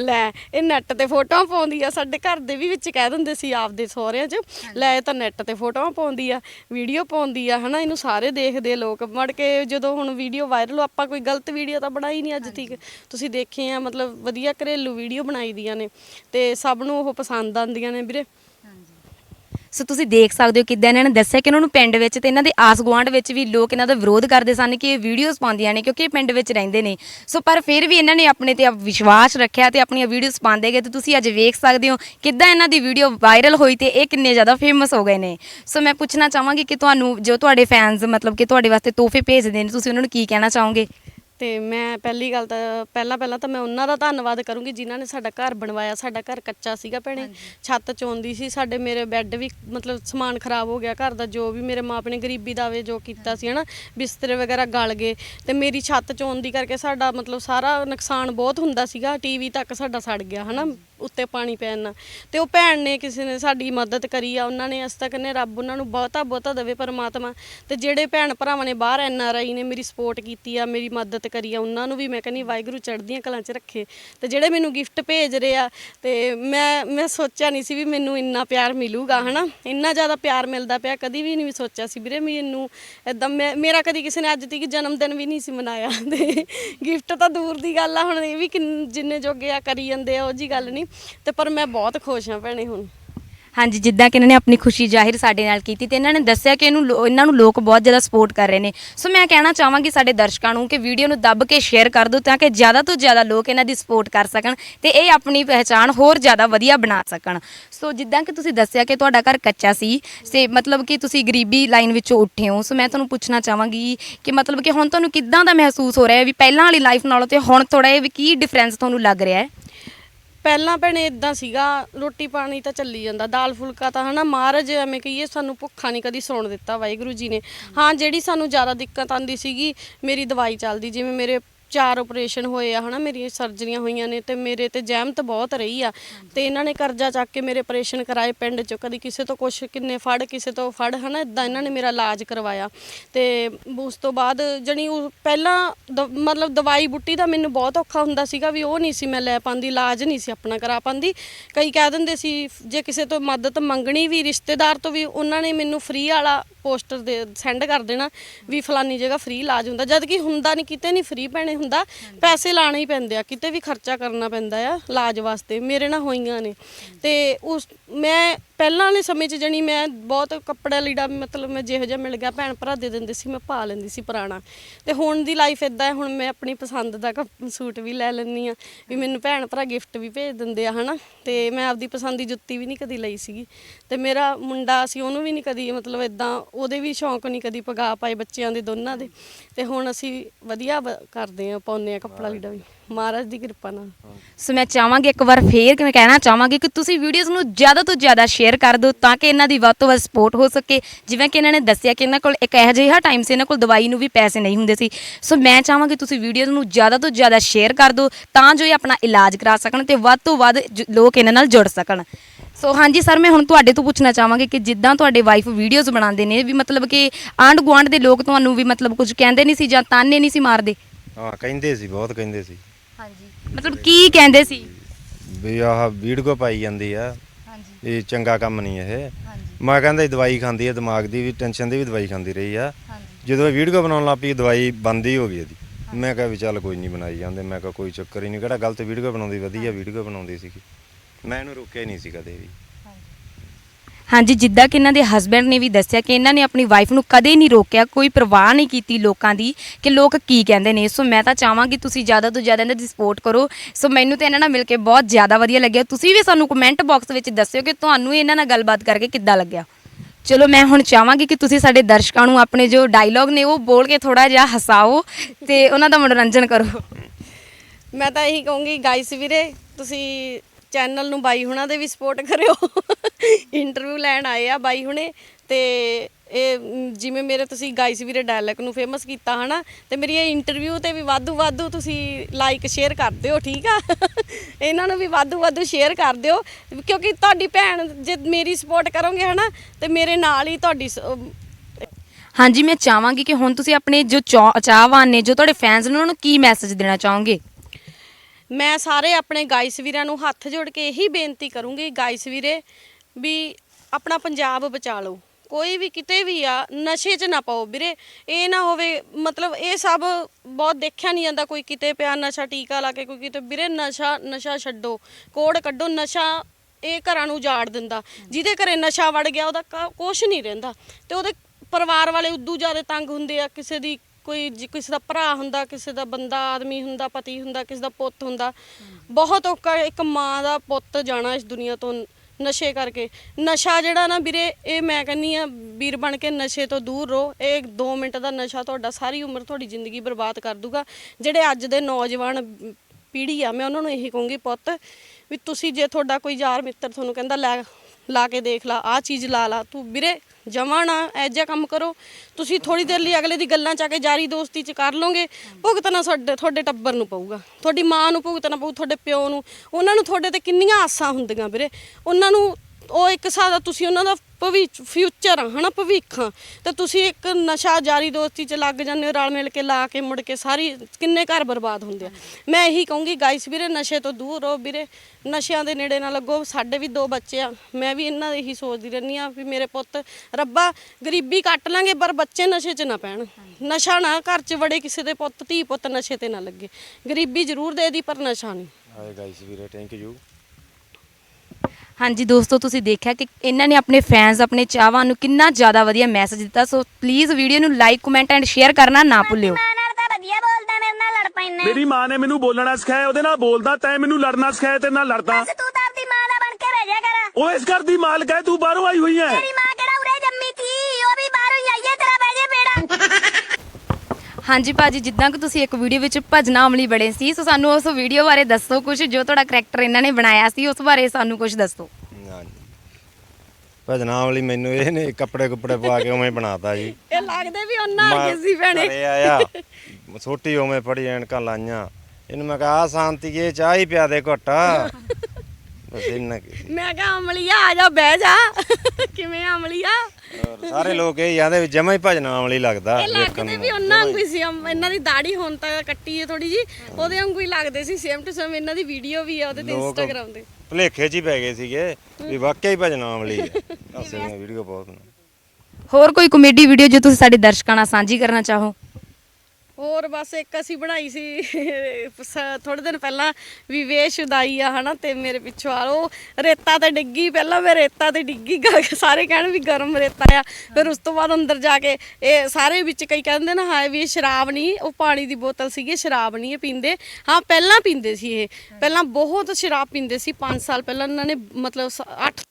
ਲੈ ਇਹ ਨੈਟ ਤੇ ਫੋਟੋਆਂ ਪਾਉਂਦੀ ਆ ਸਾਡੇ ਘਰ ਦੇ ਵੀ ਵਿੱਚ ਕਹਿ ਦਿੰਦੇ ਸੀ ਆਪਦੇ ਸਹੁਰਿਆਂ 'ਚ ਲੈ ਇਹ ਤਾਂ ਨੈਟ ਤੇ ਫੋਟੋਆਂ ਪਾਉਂਦੀ ਆ ਵੀਡੀਓ ਪਾਉਂਦੀ ਆ ਹਨਾ ਇਹਨੂੰ ਸਾਰੇ ਦੇਖਦੇ ਲੋਕ। ਮੜ ਕੇ ਜਦੋਂ ਹੁਣ ਵੀਡੀਓ ਵਾਇਰਲ ਆਪਾਂ ਕੋਈ ਗਲਤ ਵੀਡੀਓ ਤਾਂ ਬਣਾਈ ਨਹੀਂ ਅੱਜ ਤੱਕ। ਤੁਸੀਂ ਦੇਖੇ ਆ ਮਤਲਬ ਵਧੀਆ ਘਰੇਲੂ ਵੀਡੀਓ ਬਣਾਈ ਦੀਆਂ ਨੇ ਤੇ ਸਭ ਨੂੰ ਉਹ ਪਸੰਦ ਆਉਂਦੀਆਂ ਨੇ ਵੀਰੇ। ਸੋ ਤੁਸੀਂ ਦੇਖ ਸਕਦੇ ਹੋ ਕਿਦਾਂ ਇਹਨਾਂ ਨੇ ਦੱਸਿਆ ਕਿ ਇਹਨਾਂ ਨੂੰ ਪਿੰਡ ਵਿੱਚ ਤੇ ਇਹਨਾਂ ਦੇ ਆਸ ਗੁਆਂਢ ਵਿੱਚ ਵੀ ਲੋਕ ਇਹਨਾਂ ਦਾ ਵਿਰੋਧ ਕਰਦੇ ਸਨ ਕਿ ਇਹ ਵੀਡੀਓਜ਼ ਪਾਉਂਦੀਆਂ ਨੇ ਕਿਉਂਕਿ ਇਹ ਪਿੰਡ ਵਿੱਚ ਰਹਿੰਦੇ ਨੇ। ਸੋ ਪਰ ਫਿਰ ਵੀ ਇਹਨਾਂ ਨੇ ਆਪਣੇ ਤੇ ਵਿਸ਼ਵਾਸ ਰੱਖਿਆ ਤੇ ਆਪਣੀਆਂ ਵੀਡੀਓਜ਼ ਪਾਉਂਦੇ ਗਏ ਤੇ ਤੁਸੀਂ ਅੱਜ ਵੇਖ ਸਕਦੇ ਹੋ ਕਿਦਾਂ ਇਹਨਾਂ ਦੀ ਵੀਡੀਓ ਵਾਇਰਲ ਹੋਈ ਤੇ ਇਹ ਕਿੰਨੇ ਜ਼ਿਆਦਾ ਫੇਮਸ ਹੋ ਗਏ ਨੇ। ਸੋ ਮੈਂ ਪੁੱਛਣਾ ਚਾਹਾਂਗੀ ਕਿ ਤੁਹਾਨੂੰ ਜੋ ਤੁਹਾਡੇ ਫੈਨਸ ਮਤਲਬ ਕਿ ਤੁਹਾਡੇ ਵਾਸਤੇ ਤੋਹਫੇ ਭੇਜਦੇ ਨੇ, ਤੁਸੀਂ ਉਹਨਾਂ ਨੂੰ ਕੀ ਕਹਿਣਾ ਚਾਹੋਗੇ? ਤੇ ਮੈਂ ਪਹਿਲੀ ਗੱਲ ਤਾਂ ਪਹਿਲਾਂ ਪਹਿਲਾਂ ਤਾਂ ਮੈਂ ਉਹਨਾਂ ਦਾ ਧੰਨਵਾਦ ਕਰੂੰਗੀ ਜਿਨ੍ਹਾਂ ਨੇ ਸਾਡਾ ਘਰ ਬਣਵਾਇਆ ਸਾਡਾ ਘਰ ਕੱਚਾ ਸੀਗਾ ਭੈਣੇ। ਛੱਤ ਚੋਂਦੀ ਸੀ ਸਾਡੇ ਮੇਰੇ ਬੈੱਡ ਵੀ ਮਤਲਬ ਸਮਾਨ ਖਰਾਬ ਹੋ ਗਿਆ ਘਰ ਦਾ ਜੋ ਵੀ ਮੇਰੇ ਮਾਪੇ ਨੇ ਗਰੀਬੀ ਦਾਵੇ ਜੋ ਕੀਤਾ ਸੀ ਹਨਾ ਬਿਸਤਰੇ ਵਗੈਰਾ ਗਲ ਗਏ। ਤੇ ਮੇਰੀ ਛੱਤ ਚੋਂਦੀ ਕਰਕੇ ਸਾਡਾ ਮਤਲਬ ਸਾਰਾ ਨੁਕਸਾਨ ਬਹੁਤ ਹੁੰਦਾ ਸੀਗਾ ਟੀਵੀ ਤੱਕ ਸਾਡਾ ਸੜ ਗਿਆ ਹਨਾ ਉੱਤੇ ਪਾਣੀ ਪੈਣ ਨਾਲ। ਤੇ ਉਹ ਭੈਣ ਨੇ ਕਿਸੇ ਨੇ ਸਾਡੀ ਮਦਦ ਕਰੀ ਆ ਉਹਨਾਂ ਨੇ ਅਸ ਤੱਕ ਨੇ ਰੱਬ ਉਹਨਾਂ ਨੂੰ ਬਹੁਤਾ ਬਹੁਤਾ ਦੇਵੇ ਪਰਮਾਤਮਾ। ਤੇ ਜਿਹੜੇ ਭੈਣ ਭਰਾਵਾਂ ਨੇ ਬਾਹਰ ਐਨ ਆਰ ਆਈ ਨੇ ਮੇਰੀ ਸਪੋਰਟ ਕੀਤੀ ਆ ਮੇਰੀ ਮਦਦ ਕਰੀ ਆ ਉਹਨਾਂ ਨੂੰ ਵੀ ਮੈਂ ਕਹਿੰਦੀ ਵਾਹਿਗੁਰੂ ਚੜ੍ਹਦੀਆਂ ਕਲਾਂ 'ਚ ਰੱਖੇ। ਤੇ ਜਿਹੜੇ ਮੈਨੂੰ ਗਿਫਟ ਭੇਜ ਰਹੇ ਆ, ਤੇ ਮੈਂ ਮੈਂ ਸੋਚਿਆ ਨਹੀਂ ਸੀ ਵੀ ਮੈਨੂੰ ਇੰਨਾ ਪਿਆਰ ਮਿਲੂਗਾ, ਹਨਾ? ਇੰਨਾ ਜ਼ਿਆਦਾ ਪਿਆਰ ਮਿਲਦਾ ਪਿਆ, ਕਦੀ ਵੀ ਨਹੀਂ ਸੋਚਿਆ ਸੀ ਵੀਰੇ ਮੈਨੂੰ ਇਦਾਂ ਮੇਰਾ ਕਦੀ ਕਿਸੇ ਨੇ ਅੱਜ ਤੱਕ ਜਨਮ ਦਿਨ ਵੀ ਨਹੀਂ ਸੀ ਮਨਾਇਆ। ਤੇ ਗਿਫਟ ਤਾਂ ਦੂਰ ਦੀ ਗੱਲ ਆ, ਹੁਣ ਇਹ ਵੀ ਕਿੰਨ- ਜਿੰਨੇ ਜੋਗੇ ਆ ਕਰੀ ਜਾਂਦੇ ਆ, ਉਹ ਜੀ ਗੱਲ ਨਹੀਂ। ਤੇ ਪਰ ਮੈਂ ਬਹੁਤ ਖੁਸ਼ ਹਾਂ ਭੈਣੇ ਹੁਣ। ਹਾਂਜੀ, ਜਿੱਦਾਂ ਕਿ ਇਹਨਾਂ ਨੇ ਆਪਣੀ ਖੁਸ਼ੀ ਜ਼ਾਹਿਰ ਸਾਡੇ ਨਾਲ ਕੀਤੀ ਤੇ ਇਹਨਾਂ ਨੇ ਦੱਸਿਆ ਕਿ ਇਹਨੂੰ ਲੋ- ਇਹਨਾਂ ਨੂੰ ਲੋਕ ਬਹੁਤ ਜ਼ਿਆਦਾ ਸਪੋਰਟ ਕਰ ਰਹੇ ਨੇ। ਸੋ ਮੈਂ ਕਹਿਣਾ ਚਾਹਾਂਗੀ ਸਾਡੇ ਦਰਸ਼ਕਾਂ ਨੂੰ ਕਿ ਵੀਡੀਓ ਨੂੰ ਦੱਬ ਕੇ ਸ਼ੇਅਰ ਕਰ ਦਿਓ ਤਾਂ ਕਿ ਜ਼ਿਆਦਾ ਤੋਂ ਜ਼ਿਆਦਾ ਲੋਕ ਇਹਨਾਂ ਦੀ ਸਪੋਰਟ ਕਰ ਸਕਣ ਤੇ ਇਹ ਆਪਣੀ ਪਹਿਚਾਣ ਹੋਰ ਜ਼ਿਆਦਾ ਵਧੀਆ ਬਣਾ ਸਕਣ। ਸੋ ਜਿੱਦਾਂ ਕਿ ਤੁਸੀਂ ਦੱਸਿਆ ਕਿ ਤੁਹਾਡਾ ਘਰ ਕੱਚਾ ਸੀ ਸੇ ਮਤਲਬ ਕਿ ਤੁਸੀਂ ਗਰੀਬੀ ਲਾਈਨ ਵਿੱਚੋਂ ਉੱਠੇ ਹੋ। ਸੋ ਮੈਂ ਤੁਹਾਨੂੰ ਪੁੱਛਣਾ ਚਾਹਾਂਗੀ ਕਿ ਮਤਲਬ ਕਿ ਹੁਣ ਤੁਹਾਨੂੰ ਕਿੱਦਾਂ ਦਾ ਮਹਿਸੂਸ ਹੋ ਰਿਹਾ ਹੈ ਵੀ ਪਹਿਲਾਂ ਵਾਲੀ ਲਾਈਫ ਨਾਲੋਂ ਤੇ ਹੁਣ ਥੋੜਾ ਇਹ ਵੀ ਕੀ ਡਿਫਰੈਂਸ ਤੁਹਾਨੂੰ ਲੱਗ ਰਿਹਾ ਹੈ? ਪਹਿਲਾਂ ਭੈਣੇ ਇਦਾਂ ਸੀਗਾ, ਰੋਟੀ ਪਾਣੀ ਤਾਂ ਚੱਲੀ ਜਾਂਦਾ, ਦਾਲ ਫੁਲਕਾ ਤਾਂ ਹਨਾ ਮਹਾਰਾਜ ਐਵੇਂ ਕਹੀਏ ਸਾਨੂੰ ਭੁੱਖਾ ਨਹੀਂ ਕਦੀ ਸੌਣ ਦਿੱਤਾ ਵਾਹਿਗੁਰੂ ਜੀ ਨੇ। ਹਾਂ, ਜਿਹੜੀ ਸਾਨੂੰ ਜ਼ਿਆਦਾ ਦਿੱਕਤ ਆਂਦੀ ਸੀਗੀ, ਮੇਰੀ ਦਵਾਈ ਚੱਲਦੀ, ਜਿਵੇਂ ਮੇਰੇ ਚਾਰ ਆਪਰੇਸ਼ਨ ਹੋਏ ਆ, ਹਨਾ, ਮੇਰੀਆਂ ਸਰਜਰੀਆਂ ਹੋਈਆਂ ਨੇ ਤੇ ਮੇਰੇ ਤੇ ਜ਼ਹਿਮਤ ਬਹੁਤ ਰਹੀ ਆ। ਤੇ ਇਹਨਾਂ ਨੇ ਕਰਜ਼ਾ ਚੱਕ ਕੇ ਮੇਰੇ ਆਪਰੇਸ਼ਨ ਕਰਾਏ ਪਿੰਡ ਚੋਂ, ਕਦੀ ਕਿਸੇ ਤੋਂ ਕੁਛ, ਕਿੰਨੇ ਫੜ, ਕਿਸੇ ਤੋਂ ਫੜ, ਹਨਾ ਇਦਾਂ ਇਹਨਾਂ ਨੇ ਮੇਰਾ ਇਲਾਜ ਕਰਵਾਇਆ। ਤੇ ਉਸ ਤੋਂ ਬਾਅਦ ਜਣੀ ਉਹ ਪਹਿਲਾਂ ਦ- ਮਤਲਬ ਦਵਾਈ ਬੁੱਟੀ ਦਾ ਮੈਨੂੰ ਬਹੁਤ ਔਖਾ ਹੁੰਦਾ ਸੀਗਾ ਵੀ ਉਹ ਨਹੀਂ ਸੀ ਮੈਂ ਲੈ ਪਾਉਂਦੀ ਇਲਾਜ ਨਹੀਂ ਸੀ ਆਪਣਾ ਕਰਾ ਪਾਉਂਦੀ ਕਈ ਕਹਿ ਦਿੰਦੇ ਸੀ, ਜੇ ਕਿਸੇ ਤੋਂ ਮਦਦ ਮੰਗਣੀ ਵੀ, ਰਿਸ਼ਤੇਦਾਰ ਤੋਂ ਵੀ, ਉਹਨਾਂ ਨੇ ਮੈਨੂੰ ਫ੍ਰੀ ਵਾਲਾ ਪੋਸਟਰ ਦੇ ਸੈਂਡ ਕਰ ਦੇਣਾ ਵੀ ਫਲਾਨੀ ਜਗ੍ਹਾ ਫ੍ਰੀ ਇਲਾਜ ਹੁੰਦਾ ਜਦ ਕਿ ਹੁੰਦਾ ਨਹੀਂ ਕਿਤੇ ਨਹੀਂ ਫ੍ਰੀ ਭੈਣੇ ਹੁੰਦਾ, ਪੈਸੇ ਲਾਣੇ ਹੀ ਪੈਂਦੇ ਆ, ਕਿਤੇ ਵੀ ਖਰਚਾ ਕਰਨਾ ਪੈਂਦਾ ਆ, ਇਲਾਜ ਵਾਸਤੇ, ਮੇਰੇ ਨਾਲ ਹੋਈਆਂ ਨੇ। ਤੇ ਉਸ, ਮੈਂ ਪਹਿਲਾਂ ਵਾਲੇ ਸਮੇਂ 'ਚ ਜਣੀ ਮੈਂ ਬਹੁਤ ਕੱਪੜਾ ਲੀੜਾ ਮਤਲਬ ਮੈਂ ਜਿਹੋ ਜਿਹਾ ਮਿਲ ਗਿਆ, ਭੈਣ ਭਰਾ ਦੇ ਦਿੰਦੇ ਸੀ, ਮੈਂ ਪਾ ਲੈਂਦੀ ਸੀ ਪੁਰਾਣਾ। ਤੇ ਹੁਣ ਦੀ ਲਾਈਫ ਇਦਾਂ ਹੈ, ਹੁਣ ਮੈਂ ਆਪਣੀ ਪਸੰਦ ਦਾ ਕੱਪ- ਸੂਟ ਵੀ ਲੈ ਲੈਂਦੀ ਆ ਵੀ ਮੈਨੂੰ ਭੈਣ ਭਰਾ ਗਿਫਟ ਵੀ ਭੇਜ ਦਿੰਦੇ ਆ, ਹਨਾ। ਤੇ ਮੈਂ ਆਪਦੀ ਪਸੰਦ ਦੀ ਜੁੱਤੀ ਵੀ ਨਹੀਂ ਕਦੀ ਲਈ ਸੀਗੀ। ਤੇ ਮੇਰਾ ਮੁੰਡਾ ਸੀ, ਉਹਨੂੰ ਵੀ ਨਹੀਂ ਕਦੀ ਮਤਲਬ ਇਦਾਂ ਉਹਦੇ ਵੀ ਸ਼ੌਂਕ ਨਹੀਂ ਕਦੀ ਪਗਾ ਪਾਏ ਬੱਚਿਆਂ ਦੇ ਦੋਨਾਂ ਦੇ। ਤੇ ਹੁਣ ਅਸੀਂ ਵਧੀਆ ਵ- ਕਰਦੇ ਆ ਪਾਉਂਦੇ ਆ ਕੱਪੜਾ ਲੀੜਾ ਵੀ। ਮਹਾਰਾਜ ਦੀ ਕਿਰਪਾ ਨਾਲ। ਸੋ ਮੈਂ ਚਾਹਾਂਗੀ ਇੱਕ ਵਾਰ ਫੇਰ ਕਿ ਮੈਂ ਕਹਿਣਾ ਚਾਹਾਂਗੀ ਕਿ ਤੁਸੀਂ ਵੀਡੀਓਜ਼ ਨੂੰ ਜ਼ਿਆਦਾ ਤੋਂ ਜ਼ਿਆਦਾ ਸ਼ੇਅਰ ਕਰ ਦਿਓ ਤਾਂ ਕਿ ਇਹਨਾਂ ਦੀ ਵੱਧ ਤੋਂ ਵੱਧ ਸਪੋਰਟ ਹੋ ਸਕੇ। ਜਿਵੇਂ ਕਿ ਇਹਨਾਂ ਨੇ ਦੱਸਿਆ ਕਿ ਇਹਨਾਂ ਕੋਲ ਇੱਕ ਇਹੋ ਜਿਹਾ ਟਾਈਮ ਸੀ ਇਹਨਾਂ ਕੋਲ ਦਵਾਈ ਨੂੰ ਵੀ ਪੈਸੇ ਨਹੀਂ ਹੁੰਦੇ ਸੀ। ਸੋ ਮੈਂ ਚਾਹਾਂਗੀ ਤੁਸੀਂ ਵੀਡੀਓਜ਼ ਨੂੰ ਜ਼ਿਆਦਾ ਤੋਂ ਜ਼ਿਆਦਾ ਸ਼ੇਅਰ ਕਰ ਦਿਓ ਤਾਂ ਜੋ ਇਹ ਆਪਣਾ ਇਲਾਜ ਕਰਾ ਸਕਣ ਤੇ ਵੱਧ ਤੋਂ ਵੱਧ ਜ- ਲੋਕ ਇਹਨਾਂ ਨਾਲ ਜੁੜ ਸਕਣ। ਸੋ ਹਾਂਜੀ ਸਰ ਮੈਂ ਹੁਣ ਤੁਹਾਡੇ ਤੋਂ ਪੁੱਛਣਾ ਚਾਹਾਂਗੀ ਕਿ ਜਿੱਦਾਂ ਤੁਹਾਡੇ ਵਾਈਫ ਵੀਡੀਓਜ਼ ਬਣਾਉਂਦੇ ਨੇ ਵੀ ਮਤਲਬ ਕਿ ਆਂਢ ਗੁਆਂਢ ਦੇ ਲੋਕ ਤੁਹਾਨੂੰ ਵੀ ਮਤਲਬ ਕੁਝ ਕਹਿੰਦੇ ਨਹੀਂ ਸੀ ਜਾਂ ਤਾਨੇ ਨਹੀਂ ਸੀ ਮਾਰਦੇ? ਹਾਂ ਕਹਿੰਦੇ ਸੀ ਬਹੁਤ ਕਹਿੰਦੇ ਸੀ। ਮਤਲਬ ਕੀ ਕਹਿੰਦੇ ਸੀ? ਵੀ ਆਹ ਵੀਡੀਓ ਪਾਈ ਜਾਂਦੀ ਆ। ਹਾਂਜੀ। ਇਹ ਚੰਗਾ ਕੰਮ ਨਹੀਂ ਇਹ। ਹਾਂਜੀ। ਮੈਂ ਕਹਿੰਦਾ ਇਹ ਦਵਾਈ ਖਾਂਦੀ ਆ ਦਿਮਾਗ ਦੀ ਵੀ ਟੈਨਸ਼ਨ ਦੀ ਵੀ ਦਵਾਈ ਖਾਂਦੀ ਰਹੀ ਆ। ਹਾਂਜੀ। ਜਦੋਂ ਇਹ ਵੀਡੀਓ ਬਣਾਉਣ ਲੱਗ ਪਈ ਦਵਾਈ ਬੰਦ ਹੀ ਹੋ ਗਈ ਇਹਦੀ। ਮੈਂ ਕਿਹਾ ਵੀ ਚੱਲ ਕੋਈ ਨਹੀਂ ਬਣਾਈ ਜਾਂਦੇ ਮੈਂ ਕਿਹਾ ਕੋਈ ਚੱਕਰ ਹੀ ਨਹੀਂ। ਕਿਹੜਾ ਗਲਤ ਵੀਡੀਓ ਬਣਾਉਂਦੀ ਵਧੀਆ ਵੀਡੀਓ ਬਣਾਉਂਦੀ ਸੀਗੀ। ਮੈਂ ਇਹਨੂੰ ਰੋਕਿਆ ਹੀ ਨਹੀਂ ਸੀ ਕਦੇ ਵੀ। ਹਾਂਜੀ, ਜਿੱਦਾਂ ਕਿ ਇਹਨਾਂ ਦੇ ਹਸਬੰਡ ਨੇ ਵੀ ਦੱਸਿਆ ਕਿ ਇਹਨਾਂ ਨੇ ਆਪਣੀ ਵਾਈਫ ਨੂੰ ਕਦੇ ਨਹੀਂ ਰੋਕਿਆ, ਕੋਈ ਪਰਵਾਹ ਨਹੀਂ ਕੀਤੀ ਲੋਕਾਂ ਦੀ ਕਿ ਲੋਕ ਕੀ ਕਹਿੰਦੇ ਨੇ। ਸੋ ਮੈਂ ਤਾਂ ਚਾਹਾਂਗੀ ਤੁਸੀਂ ਜ਼ਿਆਦਾ ਤੋਂ ਜ਼ਿਆਦਾ ਇਹਨਾਂ ਦੀ ਸਪੋਰਟ ਕਰੋ। ਸੋ ਮੈਨੂੰ ਤਾਂ ਇਹਨਾਂ ਨਾਲ ਮਿਲ ਕੇ ਬਹੁਤ ਜ਼ਿਆਦਾ ਵਧੀਆ ਲੱਗਿਆ। ਤੁਸੀਂ ਵੀ ਸਾਨੂੰ ਕਮੈਂਟ ਬਾਕਸ ਵਿੱਚ ਦੱਸਿਓ ਕਿ ਤੁਹਾਨੂੰ ਇਹਨਾਂ ਨਾਲ ਗੱਲਬਾਤ ਕਰਕੇ ਕਿੱਦਾਂ ਲੱਗਿਆ। ਚਲੋ, ਮੈਂ ਹੁਣ ਚਾਹਾਂਗੀ ਕਿ ਤੁਸੀਂ ਸਾਡੇ ਦਰਸ਼ਕਾਂ ਨੂੰ ਆਪਣੇ ਜੋ ਡਾਇਲੌਗ ਨੇ, ਉਹ ਬੋਲ ਕੇ ਥੋੜਾ ਜਿਹਾ ਹਸਾਓ ਤੇ ਉਹਨਾਂ ਦਾ ਮਨੋਰੰਜਨ ਕਰੋ। ਮੈਂ ਤਾਂ ਇਹੀ ਕਹੂੰਗੀ ਗਾਇਸ ਵੀਰੇ, ਤੁਸੀਂ ਚੈਨਲ ਨੂੰ ਬਾਈ ਹੁਣਾਂ ਦੇ ਵੀ ਸਪੋਰਟ ਕਰਿਓ। ਇੰਟਰਵਿਊ ਲੈਣ ਆਏ ਆ ਬਾਈ ਹੁਣੇ ਤੇ ਇਹ ਜਿਵੇਂ ਮੇਰੇ ਤੁਸੀਂ ਗਾਇਸ ਵੀਰੇ ਡਾਇਲੌਗ ਨੂੰ ਫੇਮਸ ਕੀਤਾ ਹਨਾ ਤੇ ਮੇਰੀ ਇਹ ਇੰਟਰਵਿਊ ਤੇ ਵੀ ਵਾਧੂ ਵਾਧੂ ਤੁਸੀਂ ਲਾਈਕ ਸ਼ੇਅਰ ਕਰ ਦਿਓ ਠੀਕ ਆ? ਇਹਨਾਂ ਨੂੰ ਵੀ ਵਾਧੂ ਵਾਧੂ ਸ਼ੇਅਰ ਕਰ ਦਿਓ ਕਿਉਂਕਿ ਤੁਹਾਡੀ ਭੈਣ ਜੇ ਮੇਰੀ ਸਪੋਰਟ ਕਰੋਗੇ ਹਨਾ ਤੇ ਮੇਰੇ ਨਾਲ ਹੀ ਤੁਹਾਡੀ ਹਾਂਜੀ ਮੈਂ ਚਾਹਾਂਗੀ ਕਿ ਹੁਣ ਤੁਸੀਂ ਆਪਣੇ ਜੋ ਚਾਹਵਾਨ ਨੇ ਜੋ ਤੁਹਾਡੇ ਫੈਨਸ ਨੇ ਉਹਨਾਂ ਨੂੰ ਕੀ ਮੈਸੇਜ ਦੇਣਾ ਚਾਹੋਗੇ? ਮੈਂ ਸਾਰੇ ਆਪਣੇ ਗਾਇਸ ਵੀਰਾਂ ਨੂੰ ਹੱਥ ਜੋੜ ਕੇ ਇਹੀ ਬੇਨਤੀ ਕਰੂੰਗੀ ਗਾਇਸ ਵੀਰੇ ਵੀ ਆਪਣਾ ਪੰਜਾਬ ਬਚਾ ਲਓ। ਕੋਈ ਵੀ ਕਿਤੇ ਵੀ ਆ, ਨਸ਼ੇ 'ਚ ਨਾ ਪਾਓ ਵੀਰੇ। ਇਹ ਨਾ ਹੋਵੇ, ਮਤਲਬ ਇਹ ਸਭ ਬਹੁਤ ਦੇਖਿਆ ਨਹੀਂ ਜਾਂਦਾ ਕੋਈ ਕਿਤੇ ਪਿਆ ਨਸ਼ਾ ਟੀਕਾ ਲਾ ਕੇ, ਕੋਈ ਕਿਤੇ ਵੀਰੇ ਨਸ਼ਾ ਨਸ਼ਾ ਛੱਡੋ। ਕੋੜ ਕੱਢੋ, ਨਸ਼ਾ ਇਹ ਘਰਾਂ ਨੂੰ ਉਜਾੜ ਦਿੰਦਾ। ਜਿਹਦੇ ਘਰੇ ਨਸ਼ਾ ਵੜ ਗਿਆ, ਉਹਦਾ ਕੁਝ ਨਹੀਂ ਰਹਿੰਦਾ। ਤੇ ਉਹਦੇ ਪਰਿਵਾਰ ਵਾਲੇ ਉਦੋਂ ਜ਼ਿਆਦਾ ਤੰਗ ਹੁੰਦੇ ਆ, ਕਿਸੇ ਦੀ ਕੋਈ ਜੇ, ਕਿਸੇ ਦਾ ਭਰਾ ਹੁੰਦਾ, ਕਿਸੇ ਦਾ ਬੰਦਾ ਆਦਮੀ ਹੁੰਦਾ, ਪਤੀ ਹੁੰਦਾ, ਕਿਸੇ ਦਾ ਪੁੱਤ ਹੁੰਦਾ। ਬਹੁਤ ਔਖਾ ਇੱਕ ਮਾਂ ਦਾ ਪੁੱਤ ਜਾਣਾ ਇਸ ਦੁਨੀਆ ਤੋਂ ਨਸ਼ੇ ਕਰਕੇ। ਨਸ਼ਾ ਜਿਹੜਾ ਨਾ ਵੀਰੇ, ਇਹ ਮੈਂ ਕਹਿੰਨੀ ਆ ਵੀਰ ਬਣ ਕੇ ਨਸ਼ੇ ਤੋਂ ਦੂਰ ਰਹੋ। ਇਹ 2 ਮਿੰਟ ਦਾ ਨਸ਼ਾ ਤੁਹਾਡਾ ਸਾਰੀ ਉਮਰ ਤੁਹਾਡੀ ਜ਼ਿੰਦਗੀ ਬਰਬਾਦ ਕਰ ਦੂਗਾ। ਜਿਹੜੇ ਅੱਜ ਦੇ ਨੌਜਵਾਨ ਪੀੜ੍ਹੀ ਆ, ਮੈਂ ਉਹਨਾਂ ਨੂੰ ਇਹੀ ਕਹੂੰਗੀ, ਪੁੱਤ, ਵੀ ਤੁਸੀਂ ਜੇ ਤੁਹਾਡਾ ਕੋਈ ਯਾਰ ਮਿੱਤਰ ਤੁਹਾਨੂੰ ਕਹਿੰਦਾ, ਲੈ ਲਾ ਕੇ ਦੇਖ ਲਾ, ਆਹ ਚੀਜ਼ ਲਾ ਲਾ। ਤੂੰ ਵੀਰੇ, ਜਮਾਂ ਨਾ, ਇਹੋ ਜਿਹਾ ਕੰਮ ਕਰੋ। ਤੁਸੀਂ ਥੋੜੀ ਦੇਰ ਲਈ ਅਗਲੇ ਦੀ ਗੱਲਾਂ ਚ ਆ ਕੇ ਜਾਰੀ ਦੋਸਤੀ ਚ ਕਰ ਲੋਗੇ ਭੁਗਤਣਾ ਤੁਹਾਡੇ ਤੁਹਾਡੇ ਟੱਬਰ ਨੂੰ ਪਊਗਾ। ਤੁਹਾਡੀ ਮਾਂ ਨੂੰ ਭੁਗਤਣਾ ਪਊ, ਤੁਹਾਡੇ ਪਿਓ ਨੂੰ। ਉਹਨਾਂ ਨੂੰ ਤੁਹਾਡੇ ਤੇ ਕਿੰਨੀਆਂ ਆਸਾਂ ਹੁੰਦੀਆਂ ਵੀਰੇ। ਉਹਨਾਂ ਨੂੰ, ਉਹ ਇੱਕ ਹਿਸਾਬ ਦਾ ਤੁਸੀਂ ਉਹਨਾਂ ਦਾ ਭਵਿੱਖ ਫਿਊਚਰ ਆ, ਹਨਾ, ਭਵਿੱਖ ਆ। ਤੇ ਤੁਸੀਂ ਇੱਕ ਨਸ਼ਾ ਜਾਰੀ ਦੋਸਤੀ ਚ ਲੱਗ ਜਾਂਦੇ ਹੋ, ਰਲ ਮਿਲ ਕੇ ਲਾ ਕੇ, ਮੁੜ ਕੇ ਸਾਰੀ ਕਿੰਨੇ ਘਰ ਬਰਬਾਦ ਹੁੰਦੇ ਆ। ਮੈਂ ਇਹੀ ਕਹੂੰਗੀ ਗਾਇਸ ਵੀਰੇ, ਨਸ਼ੇ ਤੋਂ ਦੂਰ ਰਹੋ ਵੀਰੇ। ਨਸ਼ਿਆਂ ਦੇ ਨੇੜੇ ਨਾ ਲੱਗੋ, ਸਾਡੇ ਵੀ ਦੋ ਬੱਚੇ ਆ। ਮੈਂ ਵੀ ਇਹਨਾਂ ਦੇ ਇਹੀ ਸੋਚਦੀ ਰਹਿੰਦੀ ਆ ਵੀ ਮੇਰੇ ਪੁੱਤ, ਰੱਬਾ, ਗਰੀਬੀ ਕੱਟ ਲਾਂਗੇ, ਪਰ ਬੱਚੇ ਨਸ਼ੇ 'ਚ ਨਾ ਪੈਣ। ਨਸ਼ਾ ਨਾ, ਘਰ 'ਚ ਵੜੇ ਕਿਸੇ ਦੇ ਪੁੱਤ, ਧੀ ਪੁੱਤ ਨਸ਼ੇ ਤੇ ਨਾ ਲੱਗੇ। ਗਰੀਬੀ ਜ਼ਰੂਰ ਦੇ ਦੀ, ਪਰ ਨਸ਼ਾ ਨਹੀਂ। ਹਾਏ ਗਾਇਸ ਵੀਰੇ ਥੈਂਕ ਯੂ ਹਾਂਜੀ ਦੋਸਤੋ ਤੁਸੀਂ ਦੇਖਿਆ ਕਿ ਇਹਨਾਂ ਨੇ ਆਪਣੇ ਫੈਨਸ ਆਪਣੇ ਚਾਹਵਾਨ ਨੂੰ ਕਿੰਨਾ ਜ਼ਿਆਦਾ ਵਧੀਆ ਮੈਸੇਜ ਦਿੱਤਾ। ਸੋ ਪਲੀਜ਼ ਵੀਡੀਓ ਨੂੰ ਲਾਈਕ ਕਮੈਂਟ ਐਂਡ ਸ਼ੇਅਰ ਕਰਨਾ ਨਾ ਭੁੱਲਿਓ। ਮਾਂ ਨਾਲ ਤਾਂ ਵਧੀਆ ਬੋਲਦਾ ਮੇਰੇ ਨਾਲ ਲੜ ਪੈਨੇ ਮੇਰੀ ਮਾਂ ਨੇ ਮੈਨੂੰ ਬੋਲਣਾ ਸਿਖਾਇਆ ਉਹਦੇ ਨਾਲ ਬੋਲਦਾ ਤੈਂ ਮੈਨੂੰ ਲੜਨਾ ਸਿਖਾਇਆ ਤੇ ਨਾਲ ਲੜਦਾ। ਬਸ ਤੂੰ ਤਾਂ ਆਪਦੀ ਮਾਂ ਦਾ ਬਣ ਕੇ ਭੇਜਿਆ ਕਰ। ਉਹ ਇਸ ਘਰ ਦੀ ਮਾਲਕ ਹੈ ਤੂੰ ਬਾਹਰੋਂ ਆਈ ਹੋਈ ਹੈ। ਤੇਰੀ ਹਾਂਜੀ ਭਾਜੀ ਜਿੱਦਾਂ ਕਿ ਤੁਸੀਂ ਇੱਕ ਵੀਡੀਓ ਵਿੱਚ ਭਜਨਾ ਅਮਲੀ ਬੜੇ ਸੀ ਸੋ ਸਾਨੂੰ ਉਸ ਵੀਡੀਓ ਬਾਰੇ ਦੱਸੋ ਕੁਝ ਜੋ ਤੁਹਾਡਾ ਕਰੈਕਟਰ ਇਹਨਾਂ ਨੇ ਬਣਾਇਆ ਸੀ ਉਸ ਬਾਰੇ ਸਾਨੂੰ ਕੁਝ ਦੱਸੋ। ਹਾਂਜੀ। ਭਜਨਾ ਵਾਲੀ ਮੈਨੂੰ ਇਹਨੇ ਕੱਪੜੇ ਕੁੱਪੜੇ ਪਾ ਕੇ ਉਵੇਂ ਬਣਾਤਾ ਜੀ। ਇਹ ਲੱਗਦੇ ਵੀ ਉਹਨਾਂ ਅੱਗੇ ਸੀ ਭੈਣੇ। ਘਰੇ ਆਇਆ ਛੋਟੀ ਉਵੇਂ ਫੜੀ ਐਨਕਾਂ ਲਾਈਆਂ। ਇਹਨੂੰ ਮੈਂ ਕਿਹਾ ਆ ਸ਼ਾਂਤੀ ਇਹ ਚਾਹ ਹੀ ਪਿਆ ਦੇ ਘੁੱਟ। ਬਸ ਇੰਨਾ ਕੀ ਸੀ। ਮੈਂ ਕਿਹਾ ਅਮਲੀਆ ਆ ਜਾ ਬਹਿ ਜਾ। ਕਿਵੇਂ ਆ ਅਮਲੀਆ? ਹੋਰ ਸਾਰੇ ਲੋਕ ਇਹ ਜਾਂਦੇ ਵੀ ਜਮਾ ਹੀ ਭਜਨਾ ਵਾਲੀ ਲੱਗਦਾ ਇਹ ਵੇਖਣ ਲੱਗਦੇ ਨੂੰ। ਵੀ ਉਹਨਾਂ ਵਾਂਗੂ ਹੀ ਸੀ ਅਮ- ਇਹਨਾਂ ਦੀ ਦਾੜੀ ਹੁਣ ਤਾਂ ਕੱਟੀ ਹੈ ਥੋੜੀ ਜੀ ਉਹਦੇ ਵਾਂਗੂ ਹੀ ਲੱਗਦੇ ਸੀ ਸੇਮ ਟੂ ਸੇਮ ਇਹਨਾਂ ਦੀ ਵੀਡੀਓ ਵੀ ਆ ਉਹਦੇ ਤੇ ਲੋਕ ਇੰਸਟਾਗ੍ਰਾਮ ਤੇ। ਭੁਲੇਖੇ 'ਚ ਹੀ ਪੈ ਗਏ ਸੀਗੇ ਵੀ ਵਾਕਿਆ ਹੀ ਭਜਨਾ ਵਾਲੀ ਹੈ। ਅਸੇ ਵੀਡੀਓ ਬਹੁਤ ਨੇ। ਹੋਰ ਕੋਈ ਕਮੇਡੀ ਵੀਡੀਓ ਜੋ ਤੁਸੀਂ ਸਾਡੇ ਦਰਸ਼ਕਾਂ ਨਾਲ ਸਾਂਝੀ ਕਰਨਾ ਚਾਹੋ? ਹੋਰ ਬਸ ਇੱਕ ਅਸੀਂ ਬਣਾਈ ਸੀ ਥੋੜੇ ਦਿਨ ਪਹਿਲਾਂ ਵੀ ਵੇਸ਼ ਉਦਾਈ ਆ, ਹਨਾ, ਤੇ ਮੇਰੇ ਪਿੱਛੋਂ ਆ, ਉਹ ਰੇਤਾ ਤੇ ਡਿੱਗੀ, ਪਹਿਲਾਂ ਮੈਂ ਰੇਤਾ ਤੇ ਡਿੱਗੀ ਸਾਰੇ ਕਹਿਣ ਵੀ ਗਰਮ ਰੇਤਾ ਆ, ਫਿਰ ਉਸ ਤੋਂ ਬਾਅਦ ਅੰਦਰ ਜਾ ਕੇ ਇਹ ਸਾਰੇ ਵਿੱਚ ਕਈ ਕਹਿੰਦੇ ਨਾ, ਹਾਏ ਵੀ ਇਹ ਸ਼ਰਾਬ ਨਹੀਂ, ਉਹ ਪਾਣੀ ਦੀ ਬੋਤਲ ਸੀਗੀ ਸ਼ਰਾਬ ਨਹੀਂ ਇਹ ਪੀਂਦੇ, ਹਾਂ, ਪਹਿਲਾਂ ਪੀਂਦੇ ਸੀ ਇਹ, ਪਹਿਲਾਂ ਬਹੁਤ ਸ਼ਰਾਬ ਪੀਂਦੇ ਸੀ 5 ਸਾਲ ਪਹਿਲਾਂ ਇਹਨਾਂ ਨੇ ਮਤਲਬ 8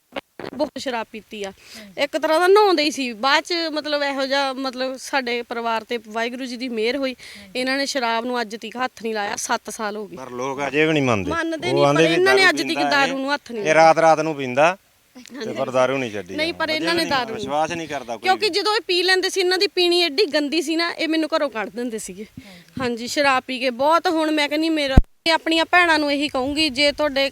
ਬਹੁਤ ਸ਼ਰਾਬ ਪੀਤੀ ਆ। ਇੱਕ ਤਰ੍ਹਾਂ ਦਾ ਨਹਾਉਂਦੇ ਹੀ ਸੀ। ਬਾਅਦ ਚ ਮਤਲਬ ਇਹੋ ਜਿਹਾ ਮਤਲਬ ਸਾਡੇ ਪਰਿਵਾਰ ਤੇ ਵਾਹਿਗੁਰੂ ਜੀ ਦੀ ਮਿਹਰ ਹੋਈ। ਇਹਨਾਂ ਨੇ ਸ਼ਰਾਬ ਨੂੰ ਅੱਜ ਤੱਕ ਹੱਥ ਨਹੀਂ ਲਾਇਆ। 7 ਸਾਲ ਹੋ ਗਏ। ਪਰ ਲੋਕ ਅਜੇ ਵੀ ਨਹੀਂ ਮੰਨਦੇ। ਮੰਨਦੇ ਨਹੀਂ, ਪਰ ਇਹਨਾਂ ਨੇ ਅੱਜ ਤੱਕ ਦਾਰੂ। ਨੂੰ ਹੱਥ ਨਹੀਂ ਇਹ ਰਾਤ ਰਾਤ ਨੂੰ ਪੀਂਦਾ ਤੇ ਪਰ ਦਾਰੂ ਨਹੀਂ ਛੱਡੀ ਨਹੀਂ, ਪਰ ਇਹਨਾਂ ਨੇ ਦਾਰੂ। ਵਿਸ਼ਵਾਸ ਨਹੀਂ ਕਰਦਾ ਕੋਈ ਕਿਉਂਕਿ ਜਦੋਂ ਇਹ ਪੀ ਲੈਂਦੇ ਸੀ ਇਹਨਾਂ ਦੀ ਪੀਣੀ ਐਡੀ ਗੰਦੀ ਸੀ ਨਾ ਇਹ ਮੈਨੂੰ ਘਰੋਂ ਕੱਢ ਦਿੰਦੇ ਸੀਗੇ। ਹਾਂਜੀ। ਸ਼ਰਾਬ ਪੀ ਕੇ ਬਹੁਤ ਹੁਣ ਮੈਂ ਕਹਿੰਨੀ ਮੇਰਾ ਆਪਣੀਆਂ ਭੈਣਾਂ ਨੂੰ ਇਹੀ ਕਹੂੰਗੀ ਜੇ ਤੁਹਾਡੇ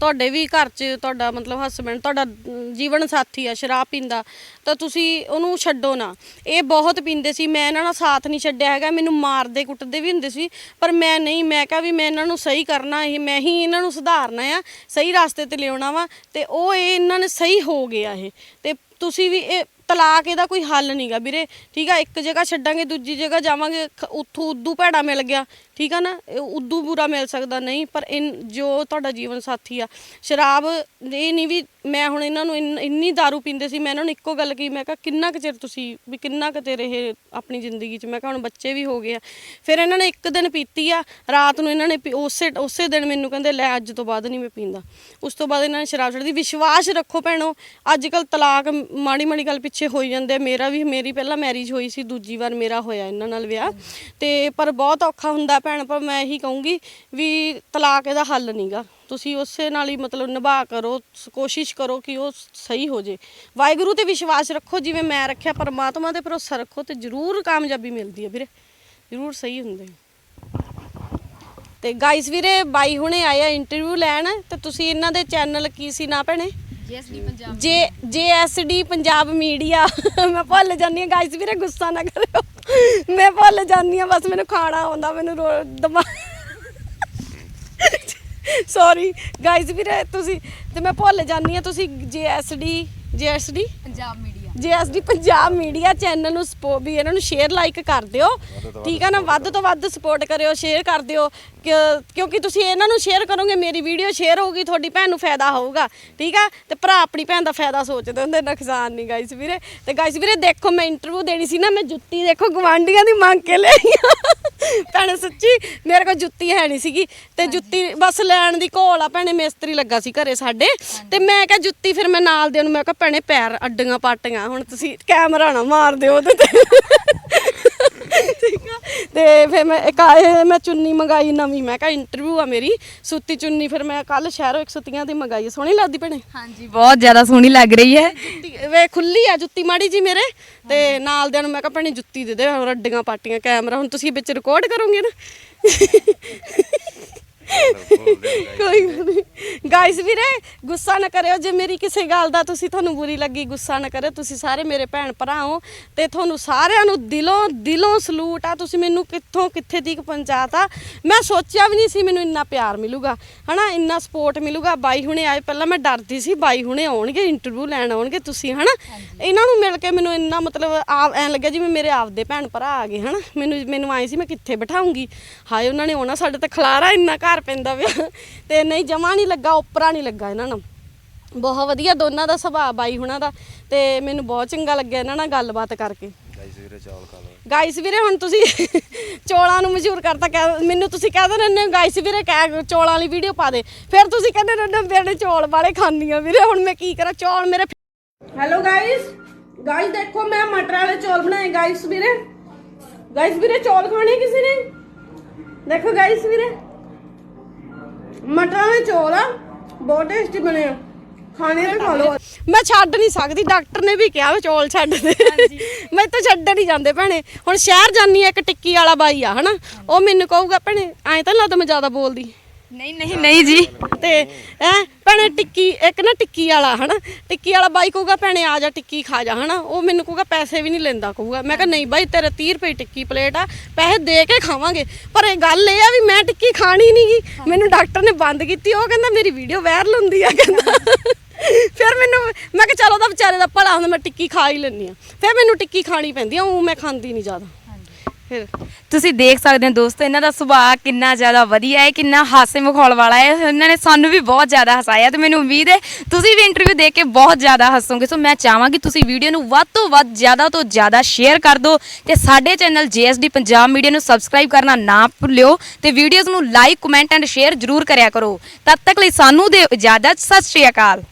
ਤੁਹਾਡੇ ਵੀ ਘਰ 'ਚ ਤੁਹਾਡਾ ਮਤਲਬ ਹਸਬੰਡ ਤੁਹਾਡਾ ਜੀਵਨ ਸਾਥੀ ਆ, ਸ਼ਰਾਬ ਪੀਂਦਾ, ਤਾਂ ਤੁਸੀਂ ਉਹਨੂੰ ਛੱਡੋ ਨਾ। ਇਹ ਬਹੁਤ ਪੀਂਦੇ ਸੀ, ਮੈਂ ਇਹਨਾਂ ਨਾਲ ਸਾਥ ਨਹੀਂ ਛੱਡਿਆ ਹੈਗਾ, ਮੈਨੂੰ ਮਾਰਦੇ ਕੁੱਟਦੇ ਵੀ ਹੁੰਦੇ ਸੀ, ਪਰ ਮੈਂ ਨਹੀਂ, ਮੈਂ ਕਿਹਾ ਵੀ ਮੈਂ ਇਹਨਾਂ ਨੂੰ ਸਹੀ ਕਰਨਾ, ਇਹ ਮੈਂ ਹੀ ਇਹਨਾਂ ਨੂੰ ਸੁਧਾਰਨਾ ਆ, ਸਹੀ ਰਸਤੇ ਤੇ ਲਿਆਉਣਾ ਵਾ, ਤੇ ਉਹ ਇਹ ਇਹਨਾਂ ਨੇ ਸਹੀ ਹੋ ਗਿਆ ਇਹ। ਤੇ ਤੁਸੀਂ ਵੀ ਇਹ ਤਲਾਕ ਇਹਦਾ ਕੋਈ ਹੱਲ ਨਹੀਂਗਾ ਵੀਰੇ, ਠੀਕ ਆ, ਇੱਕ ਜਗ੍ਹਾ ਛੱਡਾਂਗੇ, ਦੂਜੀ ਜਗ੍ਹਾ ਜਾਵਾਂਗੇ ਉੱਥੋਂ ਉਦੋਂ ਭੈੜਾ ਮਿਲ ਗਿਆ ਠੀਕ ਆ ਨਾ? ਇਹ ਉਦੋਂ ਬੁਰਾ ਮਿਲ ਸਕਦਾ, ਨਹੀਂ, ਪਰ ਇਨ, ਜੋ ਤੁਹਾਡਾ ਜੀਵਨ ਸਾਥੀ ਆ, ਸ਼ਰਾਬ ਇਹ ਨਹੀਂ ਵੀ ਮੈਂ ਹੁਣ ਇਹਨਾਂ ਨੂੰ ਇੰਨ- ਇੰਨੀ दारू ਪੀਂਦੇ ਸੀ, ਮੈਂ ਇਹਨਾਂ ਨੂੰ ਇੱਕੋ ਗੱਲ ਕਹੀ, ਮੈਂ ਕਿਹਾ ਕਿੰਨਾ ਕੁ ਚਿਰ ਤੁਸੀਂ, ਵੀ ਕਿੰਨਾ ਕੁ ਚਿਰ ਇਹ ਆਪਣੀ ਜ਼ਿੰਦਗੀ 'ਚ, ਮੈਂ ਕਿਹਾ ਹੁਣ ਬੱਚੇ ਵੀ ਹੋ ਗਏ ਆ। ਫਿਰ ਇਹਨਾਂ ਨੇ ਇੱਕ ਦਿਨ ਪੀਤੀ ਆ, ਰਾਤ ਨੂੰ ਇਹਨਾਂ ਨੇ ਪੀ- ਉਸੇ ਉਸੇ ਦਿਨ ਮੈਨੂੰ ਕਹਿੰਦੇ, ਲੈ ਅੱਜ ਤੋਂ ਬਾਅਦ ਨਹੀਂ ਮੈਂ ਪੀਂਦਾ। ਉਸ ਤੋਂ ਬਾਅਦ ਇਹਨਾਂ ਨੇ ਸ਼ਰਾਬ ਛੱਡਦੀ ਵਿਸ਼ਵਾਸ ਰੱਖੋ ਭੈਣੋ ਅੱਜ ਕੱਲ ਤਲਾਕ ਮਾੜੀ ਮਾੜੀ ਗੱਲ ਪਿੱਛੇ ਹੋਈ ਜਾਂਦੇ ਆ। ਮੇਰਾ ਵੀ, ਮੇਰੀ ਪਹਿਲਾਂ ਮੈਰਿਜ ਹੋਈ ਸੀ, ਦੂਜੀ ਵਾਰ ਮੇਰਾ ਹੋਇਆ ਇਹਨਾਂ ਨਾਲ ਵਿਆਹ। ਤੇ ਪਰ ਬਹੁਤ ਔਖਾ ਹੁੰਦਾ ਭੈਣ ਪਰ ਮੈਂ ਇਹੀ ਕਹੂੰਗੀ ਵੀ ਤਲਾਕ ਇਹਦਾ ਹੱਲ ਨਹੀਂਗਾ ਤੁਸੀਂ ਉਸੇ ਨਾਲ ਹੀ ਮਤਲਬ ਨਿਭਾ ਕਰੋ, ਕੋਸ਼ਿਸ਼ ਕਰੋ ਕਿ ਉਹ ਸਹੀ ਹੋ ਜੇ। ਵਾਹਿਗੁਰੂ ਤੇ ਵਿਸ਼ਵਾਸ ਰੱਖੋ, ਜਿਵੇਂ ਮੈਂ ਰੱਖਿਆ, ਪਰਮਾਤਮਾ ਤੇ ਭਰੋਸਾ ਰੱਖੋ ਤੇ ਜ਼ਰੂਰ ਕਾਮਯਾਬੀ ਮਿਲਦੀ ਹੈ ਵੀਰੇ। ਜ਼ਰੂਰ ਸਹੀ ਹੁੰਦੇ ਤੇ ਗਾਇਸ ਵੀਰੇ, ਬਾਈ ਹੁਣੇ ਆਏ ਆ ਇੰਟਰਵਿਊ ਲੈਣ, ਤੇ ਤੁਸੀਂ ਇਹਨਾਂ ਦੇ ਚੈਨਲ ਕੀ ਸੀ ਨਾ ਭੈਣੇ? ਜੇ ਜੇਐਸਡੀ ਪੰਜਾਬ ਮੀਡੀਆ ਮੈਂ ਭੁੱਲ ਜਾਂਦੀ ਹਾਂ ਗਾਇਸ ਵੀਰੇ ਗੁੱਸਾ ਨਾ ਕਰਿਓ। ਮੈਂ ਭੁੱਲ ਜਾਂਦੀ ਹਾਂ ਬਸ ਮੈਨੂੰ ਖਾਣਾ ਆਉਂਦਾ ਮੈਨੂੰ ਰੋ- ਦਿਮਾ ਸੌਰੀ ਗਾਇਸ ਵੀਰੇ ਤੁਸੀਂ ਤੇ ਮੈਂ ਭੁੱਲ ਜਾਂਦੀ ਹਾਂ ਤੁਸੀਂ JSD JSD Punjab media. JSD Punjab media channel ਨੂੰ ਸਪੋ ਵੀ ਇਹਨਾਂ ਨੂੰ ਸ਼ੇਅਰ ਲਾਈਕ ਕਰ ਦਿਓ ਠੀਕ ਆ ਨਾ ਵੱਧ ਤੋਂ ਵੱਧ ਸਪੋਰਟ ਕਰਿਓ ਸ਼ੇਅਰ ਕਰ ਦਿਓ। ਕਿਉਂਕਿ ਤੁਸੀਂ ਇਹਨਾਂ ਨੂੰ ਸ਼ੇਅਰ ਕਰੋਗੇ ਮੇਰੀ ਵੀਡੀਓ ਸ਼ੇਅਰ ਹੋਊਗੀ ਤੁਹਾਡੀ ਭੈਣ ਨੂੰ ਫਾਇਦਾ ਹੋਊਗਾ ਠੀਕ ਆ? ਤੇ ਭਰਾ ਆਪਣੀ ਭੈਣ ਦਾ ਫਾਇਦਾ ਸੋਚਦੇ ਹੁੰਦੇ ਨੁਕਸਾਨ ਨਹੀਂ ਗਾਇਸ ਵੀਰੇ। ਤੇ ਗਾਇਸ ਵੀਰੇ ਦੇਖੋ ਮੈਂ ਇੰਟਰਵਿਊ ਦੇਣੀ ਸੀ ਨਾ ਮੈਂ ਜੁੱਤੀ ਦੇਖੋ ਗਵਾਂਡੀਆਂ ਦੀ ਮੰਗ ਕੇ ਲਈ ਭੈਣੇ ਸੱਚੀ ਮੇਰੇ ਕੋਲ ਜੁੱਤੀ ਹੈ ਨਹੀਂ ਸੀਗੀ। ਤੇ ਜੁੱਤੀ ਬਸ ਲੈਣ ਦੀ ਘੋਲ ਆ ਭੈਣੇ ਮਿਸਤਰੀ ਲੱਗਾ ਸੀ ਘਰੇ ਸਾਡੇ। ਤੇ ਮੈਂ ਕਿਹਾ ਜੁੱਤੀ ਫਿਰ ਮੈਂ ਨਾਲ ਦੇ ਨੂੰ ਮੈਂ ਕਿਹਾ ਭੈਣੇ ਪੈਰ ਅੱਡੀਆਂ ਪਾਟੀਆਂ ਹੁਣ ਤੁਸੀਂ ਕੈਮਰਾ ਨਾ ਮਾਰ ਦਿਓ ਉਹਦੇ ਤੇ। ਠੀਕ ਆ। ਤੇ ਫਿਰ ਮੈਂ ਇੱਕ ਆਏ ਮੈਂ ਚੁੰਨੀ ਮੰਗਾਈ ਨਵੀਂ। ਮੈਂ ਕਿਹਾ ਇੰਟਰਵਿਊ ਆ ਮੇਰੀ ਸੂਤੀ ਚੁੰਨੀ। ਫਿਰ ਮੈਂ ਕੱਲ ਸ਼ਹਿਰੋਂ 130 ਦੀ ਮੰਗਾਈ ਸੋਹਣੀ ਲੱਗਦੀ ਭੈਣੇ? ਹਾਂਜੀ ਬਹੁਤ ਜ਼ਿਆਦਾ ਸੋਹਣੀ ਲੱਗ ਰਹੀ ਹੈ। ਜੁੱਤੀ ਵੇ ਖੁੱਲੀ ਆ ਜੁੱਤੀ ਮਾੜੀ ਜੀ ਮੇਰੇ। ਤੇ ਨਾਲ ਦੇ ਨੂੰ ਮੈਂ ਕਿਹਾ ਭੈਣੇ ਜੁੱਤੀ ਦੇ ਦੇ ਰੱਡੀਆਂ ਪਾਟੀਆਂ ਕੈਮਰਾ। ਹੁਣ ਤੁਸੀਂ ਵਿੱਚ ਰਿਕਾਰਡ ਕਰੋਗੇ ਨਾ। ਕੋਈ ਗੱਲ ਨਹੀਂ। ਗਾਇਸ ਵੀਰੇ ਗੁੱਸਾ ਨਾ ਕਰਿਓ। ਜੇ ਮੇਰੀ ਕਿਸੇ ਗੱਲ ਦਾ ਤੁਸੀਂ ਤੁਹਾਨੂੰ ਬੁਰੀ ਲੱਗੀ ਗੁੱਸਾ ਨਾ ਕਰਿਓ। ਤੁਸੀਂ ਸਾਰੇ ਮੇਰੇ ਭੈਣ ਭਰਾ ਹੋ ਤੇ ਤੁਹਾਨੂੰ ਸਾਰਿਆਂ ਨੂੰ ਦਿਲੋਂ ਦਿਲੋਂ ਸਲੂਟ ਆ। ਤੁਸੀਂ ਮੈਨੂੰ ਕਿੱਥੋਂ ਕਿੱਥੇ ਤੱਕ ਪਹੁੰਚਾਤਾ? ਮੈਂ ਸੋਚਿਆ ਵੀ ਨਹੀਂ ਸੀ ਮੈਨੂੰ ਇੰਨਾ ਪਿਆਰ ਮਿਲੂਗਾ। ਹਨਾ ਇੰਨਾ ਸਪੋਰਟ ਮਿਲੂਗਾ। ਬਾਈ ਹੁਣੇ ਆਏ। ਪਹਿਲਾਂ ਮੈਂ ਡਰਦੀ ਸੀ ਬਾਈ ਹੁਣੇ ਆਉਣਗੇ ਇੰਟਰਵਿਊ ਲੈਣ ਆਉਣਗੇ ਤੁਸੀਂ ਹਨਾ? ਇਹਨਾਂ ਨੂੰ ਮਿਲ ਕੇ ਮੈਨੂੰ ਇੰਨਾ ਮਤਲਬ ਆਪ ਐਂ ਲੱਗਿਆ ਜਿਵੇਂ ਮੇਰੇ ਆਪਦੇ ਭੈਣ ਭਰਾ ਆ ਗਏ ਹਨਾ? ਮੈਨੂੰ ਮੈਨੂੰ ਆਏ ਸੀ ਮੈਂ ਕਿੱਥੇ ਬਿਠਾਉਂਗੀ? ਹਾਏ ਉਹਨਾਂ ਨੇ ਆਉਣਾ ਸਾਡੇ ਤੇ ਖਲਾਰਾ ਇੰਨਾ ਘਰ ਪੈਂਦਾ ਪਿਆ ਤੇ ਨਹੀਂ ਜਮਾ ਨਹੀਂ ਲੱਗਾ ਉਪਰਾ ਨਹੀਂ ਲੱਗਾ ਇਹਨਾਂ ਨੂੰ ਬਹੁਤ ਵਧੀਆ ਦੋਨਾਂ ਦਾ ਸੁਭਾਅ ਬਾਈ ਹੁਣਾਂ ਦਾ। ਤੇ ਮੈਨੂੰ ਬਹੁਤ ਚੰਗਾ ਲੱਗਿਆ ਇਹਨਾਂ ਨਾਲ ਗੱਲਬਾਤ ਕਰਕੇ। ਗਾਈਸ ਵੀਰੇ ਚੌਲ ਖਾ ਲਓ। ਗਾਇਸ ਵੀਰੇ ਹੁਣ ਤੁਸੀਂ ਚੋਲਾਂ ਨੂੰ ਮਸ਼ਹੂਰ ਕਰਤਾ ਕਹਿ- ਮੈਨੂੰ ਤੁਸੀਂ ਕਹਿ ਦਿੰਦੇ ਹੋ ਗਾਇਸ ਵੀਰੇ ਕਹਿ ਚੋਲਾਂ ਵਾਲੀ ਵੀਡੀਓ ਪਾ ਦੇ। ਫਿਰ ਤੁਸੀਂ ਕਹਿੰਦੇ ਰਹਿੰਦੇ ਮੇਰੇ ਚੌਲ ਵਾਲੇ ਖਾਂਦੀ ਆ ਵੀਰੇ ਹੁਣ ਮੈਂ ਕੀ ਕਰਾਂ ਚੌਲ ਮੇਰੇ ਹੈਲੋ ਗਾਇਸ ਗਾਇਸ ਦੇਖੋ ਮੈਂ ਮਟਰ ਵਾਲੇ ਚੌਲ ਬਣਾਏ ਗਾਇਸ ਵੀਰੇ। ਗਾਇਸ ਵੀਰੇ ਚੌਲ ਖਾਣੇ ਕਿਸੇ ਨੇ? ਦੇਖੋ ਗਾਇਸ ਵੀਰੇ। ਮਟਰ ਦੇ ਚੌਲ ਆ, ਬਹੁਤ ਟੇਸਟੀ ਬਣੇ ਆ। ਖਾਣੇ ਤੇ ਖਾ ਲਓ। ਮੈਂ ਛੱਡ ਨਹੀਂ ਸਕਦੀ, ਡਾਕਟਰ ਨੇ ਵੀ ਕਿਹਾ ਵੀ ਚੌਲ ਛੱਡ ਦੇ। ਮੈਂ ਤਾਂ ਛੱਡ ਨਹੀਂ ਜਾਂਦੇ ਭੈਣੇ। ਹੁਣ ਸ਼ਹਿਰ ਜਾਨੀ ਆ, ਇੱਕ ਟਿੱਕੀ ਵਾਲਾ ਬਾਈ ਆ, ਹਨਾ? ਉਹ ਮੈਨੂੰ ਕਹੂਗਾ, ਭੈਣੇ, ਐਂ ਤਾਂ ਨੀ ਲੱਗਦਾ ਮੈਂ ਜ਼ਿਆਦਾ ਬੋਲਦੀ। ਨਹੀਂ ਨਹੀਂ ਨਹੀਂ ਜੀ। ਤੇ ਐ ਭੈਣੇ ਟਿੱਕੀ, ਇੱਕ ਨਾ ਟਿੱਕੀ ਵਾਲਾ, ਹਨਾ? ਟਿੱਕੀ ਵਾਲਾ ਬਾਈ ਕਹੂਗਾ, ਭੈਣੇ ਆ ਜਾ, ਟਿੱਕੀ ਖਾ ਜਾ, ਹਨਾ? ਉਹ ਮੈਨੂੰ ਕਹੂਗਾ, ਪੈਸੇ ਵੀ ਨਹੀਂ ਲੈਂਦਾ, ਕਹੂਗਾ। ਮੈਂ ਕਿਹਾ, ਨਹੀਂ ਬਾਈ, ਤੇਰੇ 30 ਰੁਪਏ ਟਿੱਕੀ ਪਲੇਟ ਆ, ਪੈਸੇ ਦੇ ਕੇ ਖਾਵਾਂਗੇ। ਪਰ ਇਹ ਗੱਲ ਇਹ ਆ ਵੀ ਮੈਂ ਟਿੱਕੀ ਖਾਣੀ ਨਹੀਂ ਗੀ। ਮੈਨੂੰ ਡਾਕਟਰ ਨੇ ਬੰਦ ਕੀਤੀ, ਉਹ ਕਹਿੰਦਾ, ਮੇਰੀ ਵੀਡੀਓ ਵਾਇਰਲ ਹੁੰਦੀ ਆ, ਕਹਿੰਦਾ। ਫਿਰ ਮੈਨੂੰ, ਮੈਂ ਕਿਹਾ, ਚਲੋ ਉਹਦਾ ਵਿਚਾਰੇ ਦਾ ਭਲਾ ਹੁੰਦਾ, ਮੈਂ ਟਿੱਕੀ ਖਾ ਹੀ ਲੈਂਦੀ ਆ। ਫਿਰ ਮੈਨੂੰ ਟਿੱਕੀ ਖਾਣੀ ਪੈਂਦੀ ਆ ਉਹ ਮੈਂ ਖਾਂਦੀ ਨਹੀਂ ਜ਼ਿਆਦਾ। ਫਿਰ ਤੁਸੀਂ ਦੇਖ ਸਕਦੇ ਹੋ ਦੋਸਤੋ, ਇਹਨਾਂ ਦਾ ਸੁਭਾਅ ਕਿੰਨਾ ਜ਼ਿਆਦਾ ਵਧੀਆ ਹੈ, ਕਿੰਨਾ ਹਾਸੇ ਮਖੌਲ ਵਾਲਾ ਹੈ। ਇਹਨਾਂ ਨੇ ਸਾਨੂੰ ਵੀ ਬਹੁਤ ਜ਼ਿਆਦਾ ਹਸਾਇਆ ਤੇ ਮੈਨੂੰ ਉਮੀਦ ਹੈ ਤੁਸੀਂ ਵੀ ਇੰਟਰਵਿਊ ਦੇਖ ਕੇ ਬਹੁਤ ਜ਼ਿਆਦਾ ਹੱਸੋਗੇ। ਸੋ ਮੈਂ ਚਾਹਾਂਗੀ ਤੁਸੀਂ ਵੀਡੀਓ ਨੂੰ ਵੱਧ ਤੋਂ ਵੱਧ ਜ਼ਿਆਦਾ ਤੋਂ ਜ਼ਿਆਦਾ ਸ਼ੇਅਰ ਕਰ ਦਿਓ ਤੇ ਸਾਡੇ ਚੈਨਲ ਜੀਐਸਡੀ ਪੰਜਾਬ ਮੀਡੀਆ ਨੂੰ ਸਬਸਕ੍ਰਾਈਬ ਕਰਨਾ ਨਾ ਭੁੱਲਿਓ ਤੇ ਵੀਡੀਓਜ਼ ਨੂੰ ਲਾਈਕ ਕਮੈਂਟ ਐਂਡ ਸ਼ੇਅਰ ਜ਼ਰੂਰ ਕਰਿਆ ਕਰੋ। ਤਦ ਤੱਕ ਲਈ ਸਾਨੂੰ ਦਿਓ ਇਜਾਜ਼ਤ। ਸਤਿ ਸ਼੍ਰੀ ਅਕਾਲ।